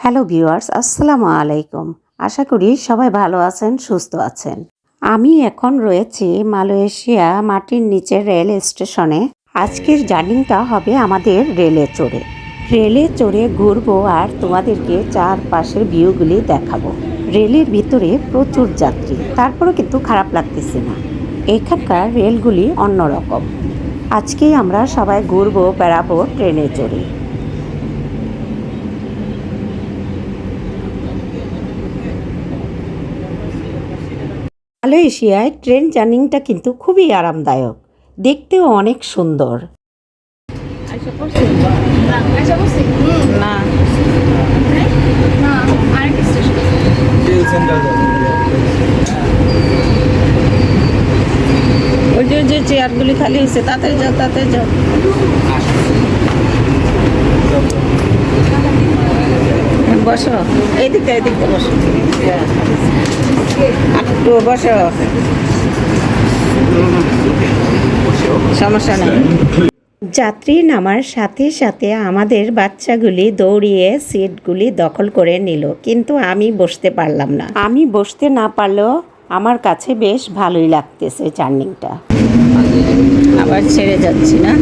Hello viewers, আসসালামু আলাইকুম। আশা করি সবাই ভালো আছেন, সুস্থ আছেন। আমি এখন রয়েছি মালয়েশিয়া মাটির নিচে রেল স্টেশনে। আজকের জার্নিংটা হবে আমাদের রেলে চড়ে। রেলে চড়ে ঘুরবো আর তোমাদেরকে চারপাশের ভিউগুলি দেখাবো। রেলের ভিতরে প্রচুর যাত্রী, তারপরেও কিন্তু খারাপ লাগতেছে না। এখানকার রেলগুলি অন্যরকম। আজকেই আমরা সবাই ঘুরবো বেড়াবো ট্রেনে চড়ে। মালয়েশিয়ায় ট্রেন জার্নিংটা কিন্তু খুবই আরামদায়ক। দেখতেও অনেক সুন্দর। সেন্টার ওই যে যে চেয়ারগুলি খালি হয়েছে তাতে যাও তাতে যাও। বসো। বসো। একটু বসো। সমস্যা নেই। যাত্রী নামার সাথে সাথে আমাদের বাচ্চাগুলি দৌড়িয়ে সিটগুলি দখল করে নিল কিন্তু আমি বসতে পারলাম না। আমি বসতে না পারলেও আমার কাছে বেশ ভালোই লাগতেছে জার্নিংটা। আবার ছেড়ে যাচ্ছি না?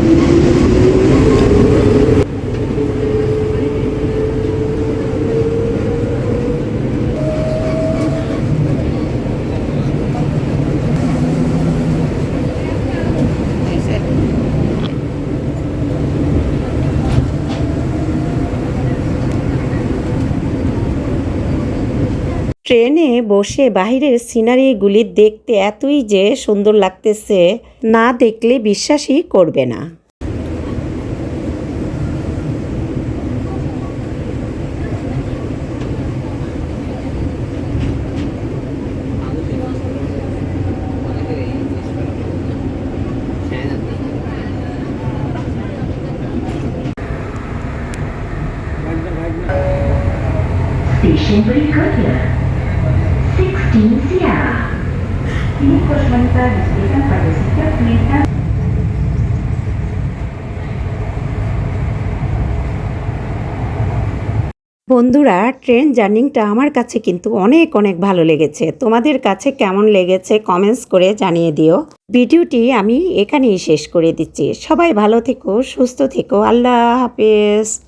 ট্রেনে বসে বাইরের সিনারিগুলি দেখতে এতই যে সুন্দর লাগতেছে, না দেখলে বিশ্বাসই করবে না। Station berikutnya 16 বন্ধুরা, ট্রেন জার্নিংটা আমার কাছে কিন্তু অনেক অনেক ভালো লেগেছে। তোমাদের কাছে কেমন লেগেছে কমেন্টস করে জানিয়ে দিও। ভিডিওটি আমি এখানেই শেষ করে দিচ্ছি। সবাই ভালো থেকো, সুস্থ থেকো। আল্লাহ হাফেজ।